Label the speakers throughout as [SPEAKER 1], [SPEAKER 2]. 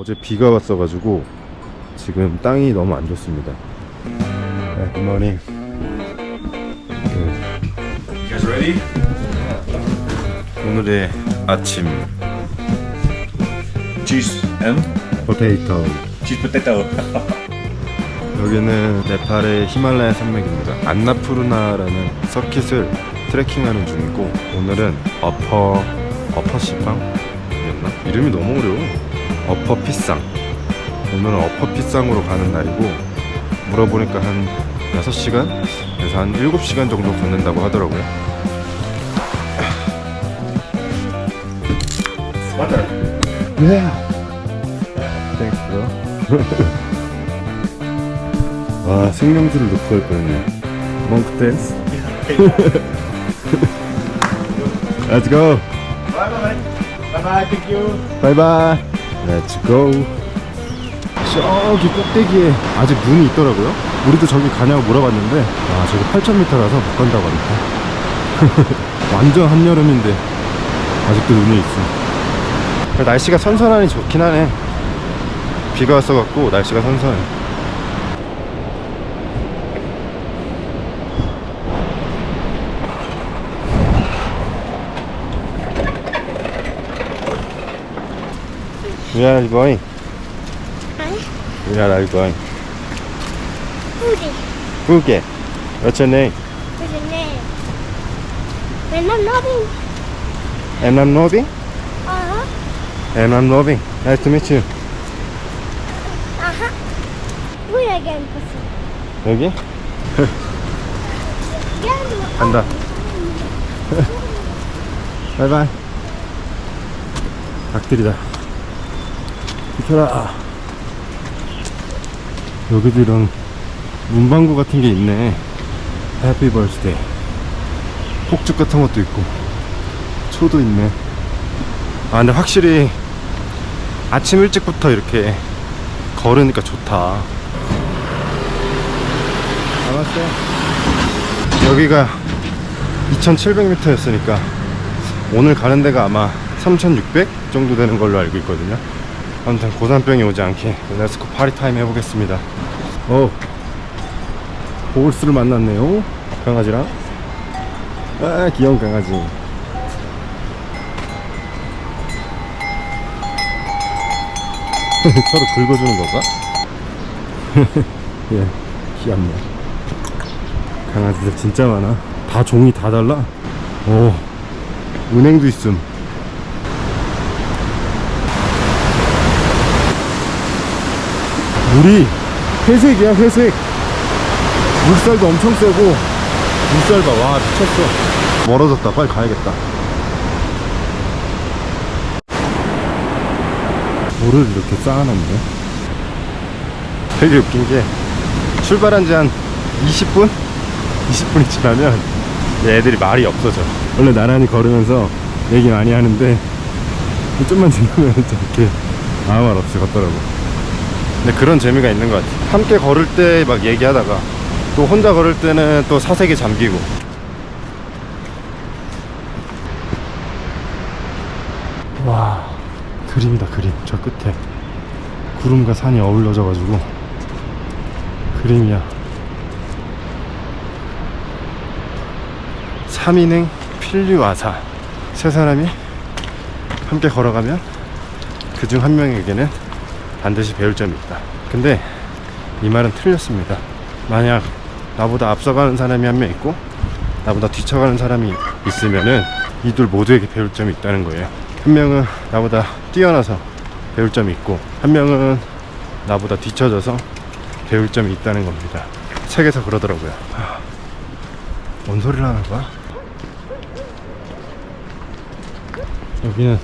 [SPEAKER 1] 어제 비가 왔어가지고 지금 땅이 너무 안 좋습니다. 네, 굿모닝.
[SPEAKER 2] You guys ready?
[SPEAKER 1] 오늘의 아침
[SPEAKER 2] Cheese and
[SPEAKER 1] 포테이토.
[SPEAKER 2] cheese potato.
[SPEAKER 1] 여기는 네팔의 히말라야 산맥입니다. 안나푸르나라는 서킷을 트레킹하는 중이고 오늘은 어퍼 어퍼 시방이었나? 이름이 너무 어려워. 어퍼 피상. 오늘은 어퍼 피상으로 가는 날이고 물어보니까 한 6시간? 그래서 한 7시간 정도 걷는다고 하더라고요.
[SPEAKER 2] Water.
[SPEAKER 1] Yeah. Thanks, bro. 와, 생명수를 놓고 갈 뻔했네. 몽크 댄스. Let's go.
[SPEAKER 2] Bye bye. Bye bye. Thank you.
[SPEAKER 1] 바이바이. Let's go. 저기 꼭대기에 아직 눈이 있더라고요. 우리도 저기 가냐고 물어봤는데, 아, 저기 8,000m라서 못 간다고 합니다. 완전 한여름인데, 아직도 눈이 있어. 날씨가 선선하니 좋긴 하네. 비가 왔어갖고 날씨가 선선해. Where are you going?
[SPEAKER 3] Huh?
[SPEAKER 1] Where are you going?
[SPEAKER 3] Rudy,
[SPEAKER 1] Phuket. What's your name?
[SPEAKER 3] what's your name? When I'm loving,
[SPEAKER 1] And I'm Novi.
[SPEAKER 3] uh-huh,
[SPEAKER 1] And I'm Novi. Nice to meet you.
[SPEAKER 3] uh-huh. Where again, pussy?
[SPEAKER 1] 여기? 간다. 바이바이. 닭들이다. 비켜라. 여기도 이런 문방구 같은 게 있네. 해피 벌스데이. 폭죽 같은 것도 있고. 초도 있네. 아, 근데 확실히 아침 일찍부터 이렇게 걸으니까 좋다. 나왔어요. 여기가 2700m였으니까 오늘 가는 데가 아마 3600 정도 되는 걸로 알고 있거든요 아무튼 고산병이 오지 않게 렛츠고 파리 타임 해보겠습니다 어 보울스를 만났네요 강아지랑 아 귀여운 강아지 서로 긁어주는 건가? 예 귀엽네 강아지들 진짜 많아. 다 종이 다 달라. 오, 은행도 있음. 물이 회색이야, 회색. 물살도 엄청 세고, 물살 봐. 와, 미쳤어. 멀어졌다. 빨리 가야겠다. 물을 이렇게 쌓아놨네. 되게 웃긴 게, 출발한 지 한 20분? 20분이 지나면 얘들이 말이 없어져. 원래 나란히 걸으면서 얘기 많이 하는데 좀만 지나면 이렇게 아무 말 없이 걷더라고. 근데 그런 재미가 있는 것 같아. 함께 걸을 때 막 얘기하다가 또 혼자 걸을 때는 또 사색에 잠기고. 와, 그림이다 그림. 저 끝에 구름과 산이 어울려져가지고 그림이야. 3인행 필류아사 세 사람이 함께 걸어가면 그중 한 명에게는 반드시 배울 점이 있다. 근데 이 말은 틀렸습니다. 만약 나보다 앞서가는 사람이 한 명 있고 나보다 뒤쳐가는 사람이 있으면은 이둘 모두에게 배울 점이 있다는 거예요. 한 명은 나보다 뛰어나서 배울 점이 있고 한 명은 나보다 뒤쳐져서 배울 점이 있다는 겁니다. 책에서 그러더라고요. 하, 뭔 소리를 하는 거야? 여기는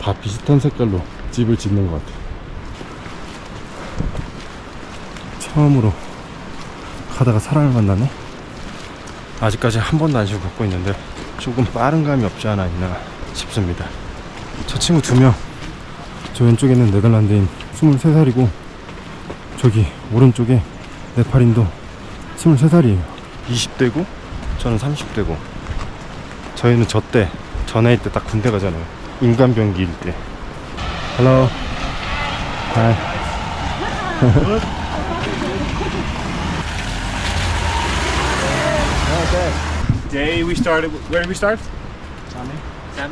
[SPEAKER 1] 다 비슷한 색깔로 집을 짓는 것 같아. 처음으로 가다가 사람을 만나네. 아직까지 한 번도 안 쉬고 걷고 있는데 조금 빠른 감이 없지 않아 있나 싶습니다. 저 친구 두 명. 저 왼쪽에는 네덜란드인 23살이고 저기 오른쪽에 네팔인도 23살이에요. 20대고 저는 30대고 저희는 저 때 전화일 때 딱 군대 가잖아요. 인간병기일 때. Hello. Hi.
[SPEAKER 2] Today we started. Where did we start?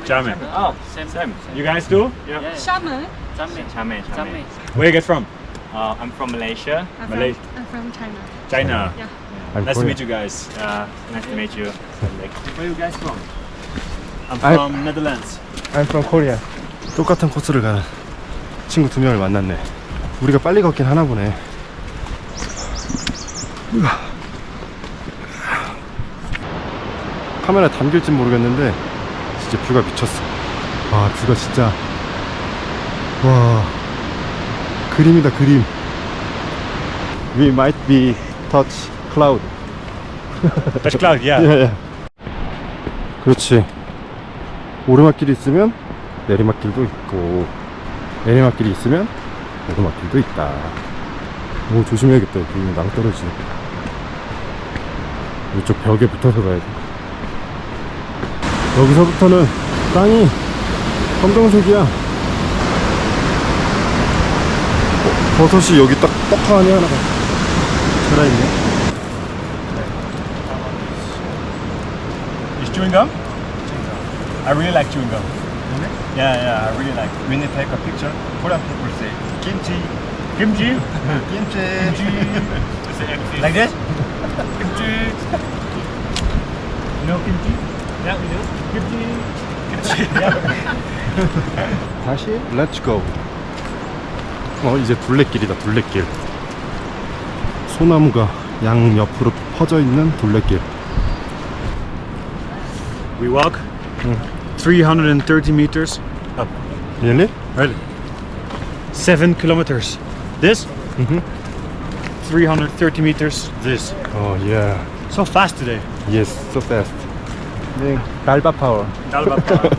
[SPEAKER 2] Jamin.
[SPEAKER 4] Oh, same.
[SPEAKER 2] Same. You guys too?
[SPEAKER 4] Yeah.
[SPEAKER 5] Shaman.
[SPEAKER 4] Jamme. Jamme. Jamme.
[SPEAKER 2] Where you get from?
[SPEAKER 4] Uh, I'm from Malaysia.
[SPEAKER 5] I'm
[SPEAKER 2] Malay-
[SPEAKER 5] from, I'm from China.
[SPEAKER 2] China.
[SPEAKER 5] Yeah.
[SPEAKER 1] I'm
[SPEAKER 2] Nice to meet you guys.
[SPEAKER 4] Uh, nice to meet you. Where you guys from?
[SPEAKER 2] I'm from Netherlands.
[SPEAKER 1] I'm from Korea. 똑같은 코스를 가는 친구 두 명을 만났네. 우리가 빨리 걷긴 하나 보네. 카메라 담길진 모르겠는데 진짜 뷰가 미쳤어. 와 뷰가 진짜 와 그림이다 그림. We might be touch cloud.
[SPEAKER 2] Touch cloud, yeah.
[SPEAKER 1] 예, 예. 그렇지. 오르막길이 있으면 내리막길도 있고 내리막길이 있으면 오르막길도 있다. 오 조심해야겠다. 여기 낭떠러지. 이쪽 벽에 붙어서 가야 돼. 여기서부터는 땅이 검정색이야. 어, 버섯이 여기 딱 떡하니 하나가 살아있네.
[SPEAKER 2] Is chewing gum? I really like chewing gum. Yeah, yeah, I really like.
[SPEAKER 6] When you take a picture, Korean people say kimchi,
[SPEAKER 2] Kimchi?
[SPEAKER 6] kimchi.
[SPEAKER 2] Like this? Kimchi. You know kimchi? Yeah, we do. Kimchi. Kimchi. yeah.
[SPEAKER 1] 다시 렛츠 고. 어 이제 둘레길이다 둘레길. 소나무가 양 옆으로 퍼져 있는 둘레길.
[SPEAKER 2] We walk 330 meters up.
[SPEAKER 1] Really?
[SPEAKER 2] Right. Seven kilometers. This.
[SPEAKER 1] Mhm.
[SPEAKER 2] 330 meters. This.
[SPEAKER 1] 어 yeah.
[SPEAKER 2] So fast today.
[SPEAKER 1] Yes, so fast. 네, 달바 파워.
[SPEAKER 2] Dalbapa.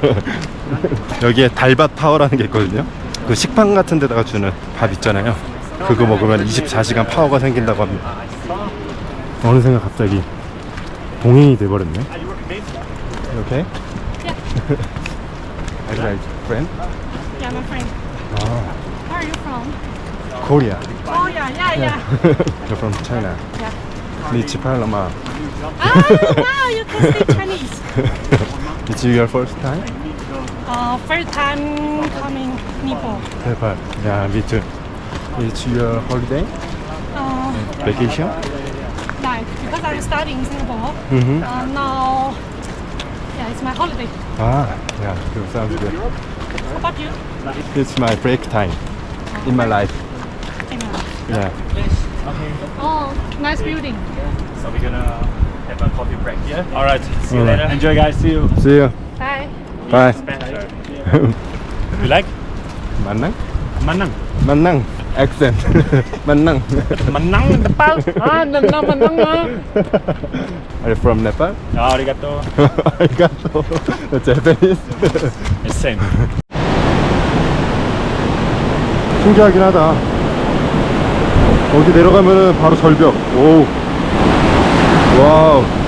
[SPEAKER 1] 여기에 달밭 파워라는 게 있거든요. 그 식빵 같은 데다가 주는 밥 있잖아요. 그거 먹으면 24시간 파워가 생긴다고 합니다. 어느 생각 갑자기 동행이 돼버렸네. 이렇게? Are you like friend?
[SPEAKER 5] Yeah, my friend.
[SPEAKER 1] 아,
[SPEAKER 5] Where are you from?
[SPEAKER 1] Korea.
[SPEAKER 5] Oh, yeah, yeah, yeah.
[SPEAKER 1] You're from China.
[SPEAKER 5] Yeah.
[SPEAKER 1] Nietzsche Panama.
[SPEAKER 5] Ah, wow, you can speak Chinese.
[SPEAKER 1] Is it your first time?
[SPEAKER 5] Uh, first time coming Nepal.
[SPEAKER 1] Nepal, yeah, me too. It's your holiday?
[SPEAKER 5] Uh,
[SPEAKER 1] Vacation?
[SPEAKER 5] Like, because I'm studying in Singapore,
[SPEAKER 1] mm -hmm.
[SPEAKER 5] uh, now, yeah, it's my holiday.
[SPEAKER 1] Ah, yeah, good, sounds good.
[SPEAKER 5] How about you?
[SPEAKER 1] It's my break time in my life.
[SPEAKER 5] In your life.
[SPEAKER 1] Yeah.
[SPEAKER 5] Oh, nice building.
[SPEAKER 4] So we're gonna have a coffee break here.
[SPEAKER 2] All right.
[SPEAKER 4] See you
[SPEAKER 1] All right.
[SPEAKER 4] later.
[SPEAKER 2] Enjoy, guys. See you.
[SPEAKER 1] See you.
[SPEAKER 5] Bye.
[SPEAKER 1] Bye.
[SPEAKER 4] Spanish.
[SPEAKER 2] You like?
[SPEAKER 1] 만낭?
[SPEAKER 2] Manang.
[SPEAKER 1] 만낭. Accent. 만낭.
[SPEAKER 2] Manang Nepal. Ah, Manang Manang.
[SPEAKER 1] Are you from Nepal?
[SPEAKER 2] Arigato.
[SPEAKER 1] Arigato. Japanese.
[SPEAKER 2] It's same.
[SPEAKER 1] 신기하긴 하다. 어디 내려가면은 바로 절벽. 오. 와우. 아?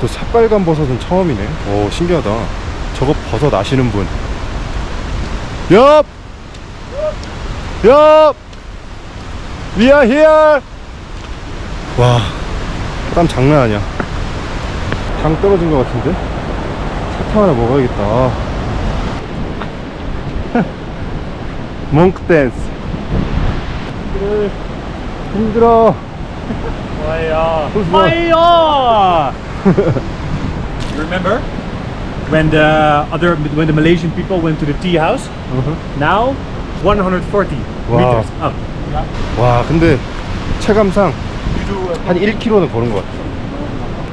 [SPEAKER 1] 또 새빨간 버섯은 처음이네. 오, 신기하다. 저거 버섯 아시는 분. 옆! 옆! We are here! 와, 땀 장난 아니야. 당 떨어진 것 같은데? 사탕 하나 먹어야겠다. 몽크 댄스. 힘들어.
[SPEAKER 2] Fire! Fire! you remember when the other when the Malaysian people went to the tea house? Now 140
[SPEAKER 1] Wow.
[SPEAKER 2] meters up.
[SPEAKER 1] 와, 근데 체감상 한 1km는 걸은 것 같아.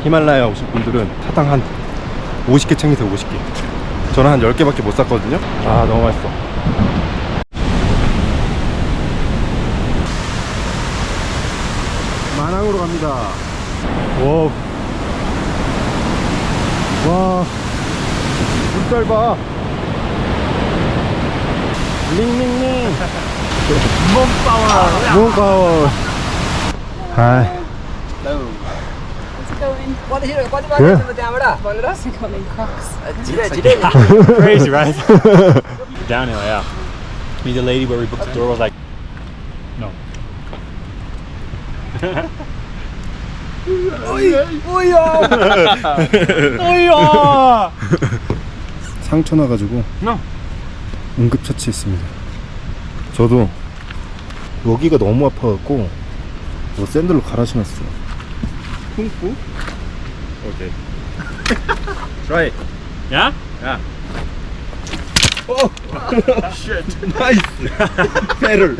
[SPEAKER 1] 히말라야 오실 분들은 사탕 한 50개 챙기세요, 50개. 저는 한 10개밖에 못 샀거든요. 아, 너무 맛있어. 마낭으로 갑니다. 와. 와. 물살 봐. 링링링. 몸파워. 몸파워. Hi.
[SPEAKER 2] Crazy, right? Downhill, yeah. Me, the lady where we booked the door was like, no. 오야!
[SPEAKER 1] 상처 나가지고
[SPEAKER 2] No.
[SPEAKER 1] 응급처치했습니다. 저도 여기가 너무 아파갖고 뭐 샌들로 갈아 신었어요. 쿵푸? 오케이. Try.
[SPEAKER 2] Yeah?
[SPEAKER 1] 나이스. 배를.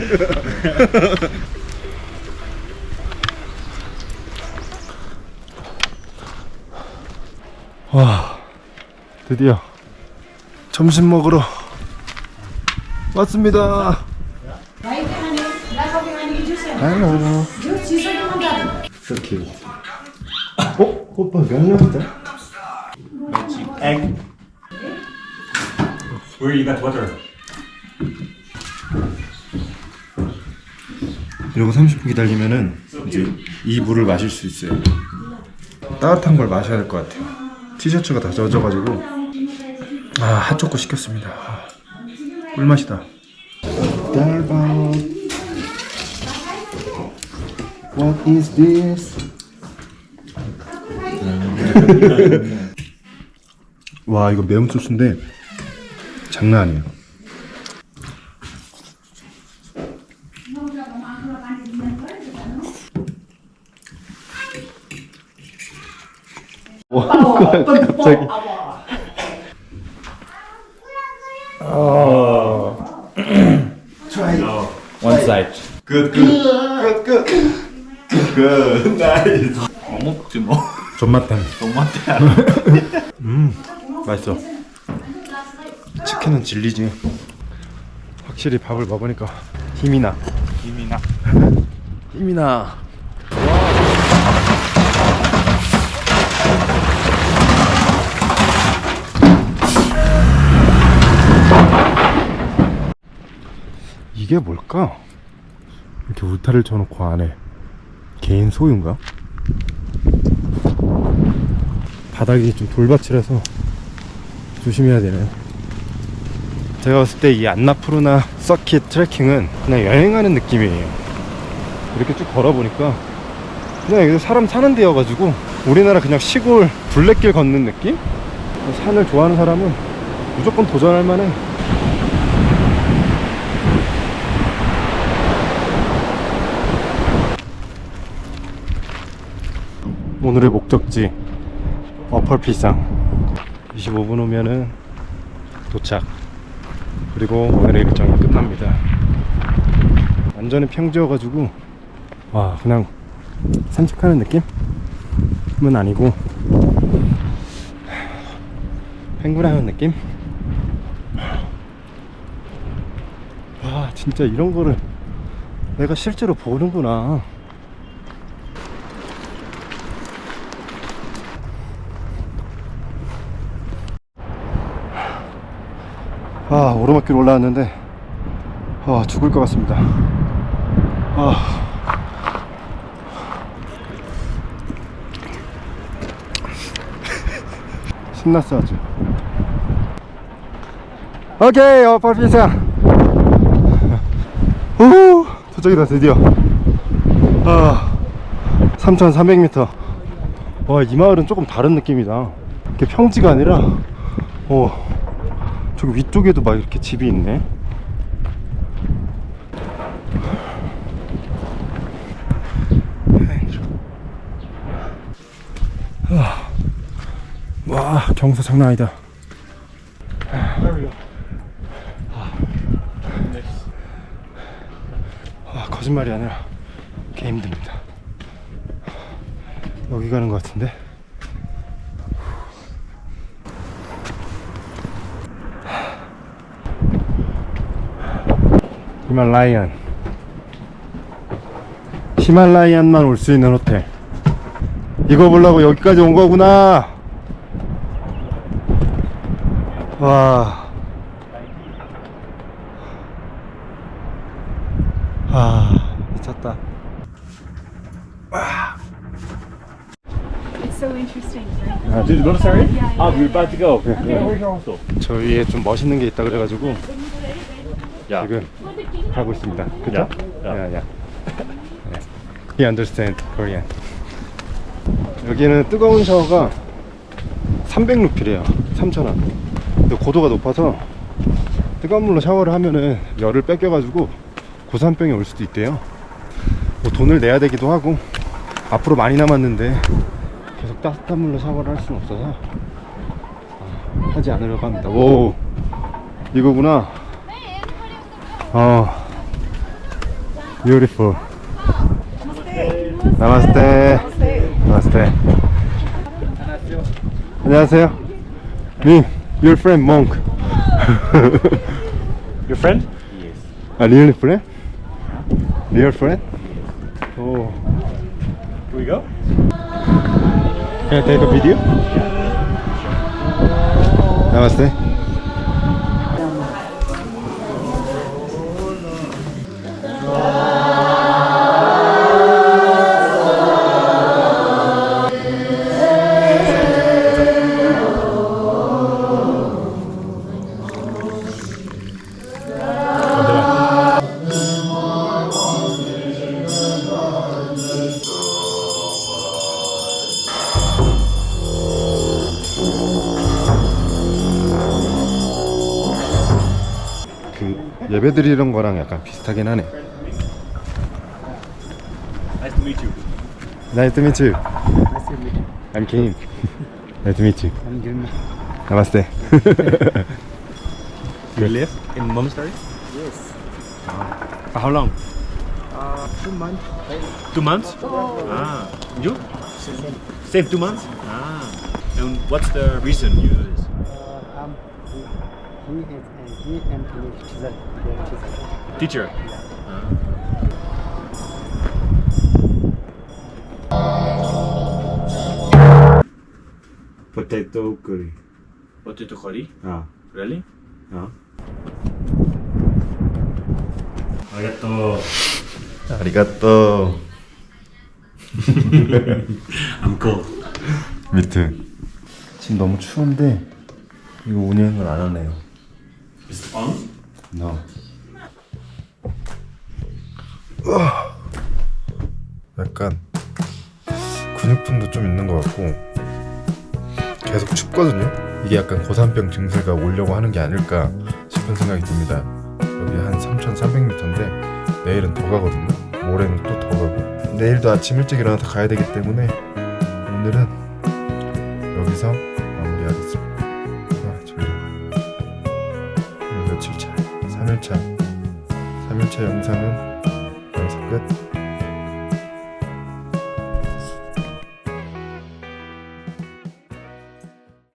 [SPEAKER 1] 와, 드디어 점심 먹으러 왔습니다. Hello. So cute. 어? 오빠 명령이다.
[SPEAKER 2] Egg. Where you got water?
[SPEAKER 1] 이러고 30분 기다리면은 이제 이 물을 마실 수 있어요. 따뜻한 걸 마셔야 될 것 같아요. 티셔츠가 다 젖어가지고 아 핫초코 시켰습니다. 아, 꿀맛이다. 딸방 What is this? 와 이거 매운 소스인데 장난 아니에요. 갑자기.
[SPEAKER 4] One side.
[SPEAKER 1] 굿굿굿굿굿 나이스
[SPEAKER 6] 뭐 먹지 뭐.
[SPEAKER 1] 존맛템
[SPEAKER 6] 정맛이야.
[SPEAKER 1] 음 맛있어 치킨은 진리지 확실히 밥을 먹으니까 힘이 나
[SPEAKER 6] 힘이 나.
[SPEAKER 1] 힘이 나 이게 뭘까? 이렇게 울타리를 쳐놓고 안에 개인 소유인가? 바닥이 좀 돌밭이라서 조심해야 되네. 제가 봤을 때 이 안나푸르나 서킷 트레킹은 그냥 여행하는 느낌이에요. 이렇게 쭉 걸어보니까 그냥 여기 사람 사는 데여가지고 우리나라 그냥 시골 둘레길 걷는 느낌? 산을 좋아하는 사람은 무조건 도전할 만해. 오늘의 목적지 어펄피상. 25분 후면은 도착. 그리고 오늘의 일정이 끝납니다. 완전히 평지여가지고 와 그냥 산책하는 느낌은 아니고 penguin하는 느낌? 와 진짜 이런 거를 내가 실제로 보는구나 아 오르막길 올라왔는데 아 죽을 것 같습니다. 아. 신났어 아주. 오케이 어퍼피사. 오 도착이다 드디어. 아 3300m 와 이 마을은 조금 다른 느낌이다. 이게 평지가 아니라 어 저기 위쪽에도 막 이렇게 집이 있네. 아. 와 경사 장난 아니다. 아, 거짓말이 아니라 개 힘듭니다. 여기 가는 것 같은데. 히말라이안 히말라이안만 올 수 있는 호텔 이거 보려고 여기까지 온 거구나 와 아, 미쳤다.
[SPEAKER 5] so interesting.
[SPEAKER 1] 아,
[SPEAKER 2] Did you go to Surrey?
[SPEAKER 5] Yeah,
[SPEAKER 2] Oh,
[SPEAKER 5] yeah,
[SPEAKER 2] we're about to go.
[SPEAKER 1] Yeah.
[SPEAKER 2] Yeah, where's your hostel?
[SPEAKER 1] 저희에 좀 멋있는 게 있다 그래가지고
[SPEAKER 2] Yeah.
[SPEAKER 1] 지금 가고 있습니다. 그죠?
[SPEAKER 2] 야, 야.
[SPEAKER 1] 야, 야. 네. He understand Korean. 여기는 뜨거운 샤워가 300루피래요. 3,000원. 근데 고도가 높아서 뜨거운 물로 샤워를 하면은 열을 뺏겨가지고 고산병이 올 수도 있대요. 뭐 돈을 내야 되기도 하고 앞으로 많이 남았는데 계속 따뜻한 물로 샤워를 할 수는 없어서 아, 하지 않으려고 합니다. 오 이거구나. beautiful. 나마스테. 나마스테. 안녕하세요. 미, your friend monk.
[SPEAKER 2] Your friend?
[SPEAKER 1] 아, really friend? Real friend? 오.
[SPEAKER 2] Can we go?
[SPEAKER 1] Can I take a video? 나 예배 드리는 거랑 약간 비슷하긴 하네.
[SPEAKER 2] Nice to meet you.
[SPEAKER 1] Nice to meet you. I'm Kim. nice to meet you.
[SPEAKER 7] I'm Gilma.
[SPEAKER 1] Namaste.
[SPEAKER 2] You live in monastery?
[SPEAKER 7] Yes.
[SPEAKER 2] For how long?
[SPEAKER 7] Uh, two months.
[SPEAKER 2] Two months? Ah. You? Same two months? Ah. And what's the reason you do this?
[SPEAKER 7] Uh, um, he, he has uh, he his teacher.
[SPEAKER 1] Potato curry.
[SPEAKER 2] Potato curry?
[SPEAKER 1] 아.
[SPEAKER 2] Really?
[SPEAKER 1] 어.
[SPEAKER 2] Arigato.
[SPEAKER 1] 아리가또.
[SPEAKER 2] I'm cold.
[SPEAKER 1] 미트. 지금 너무 추운데 이거 운행을 안 하네요. No. 약간 근육통도 좀 있는 것 같고 계속 춥거든요. 이게 약간 고산병 증세가 오려고 하는 게 아닐까 싶은 생각이 듭니다. 여기 한 3,300m인데 내일은 더 가거든요. 모레는 또 더 가고 내일도 아침 일찍 일어나서 가야 되기 때문에 오늘은 여기서 마무리하겠습니다. 3일차. 3일차 영상은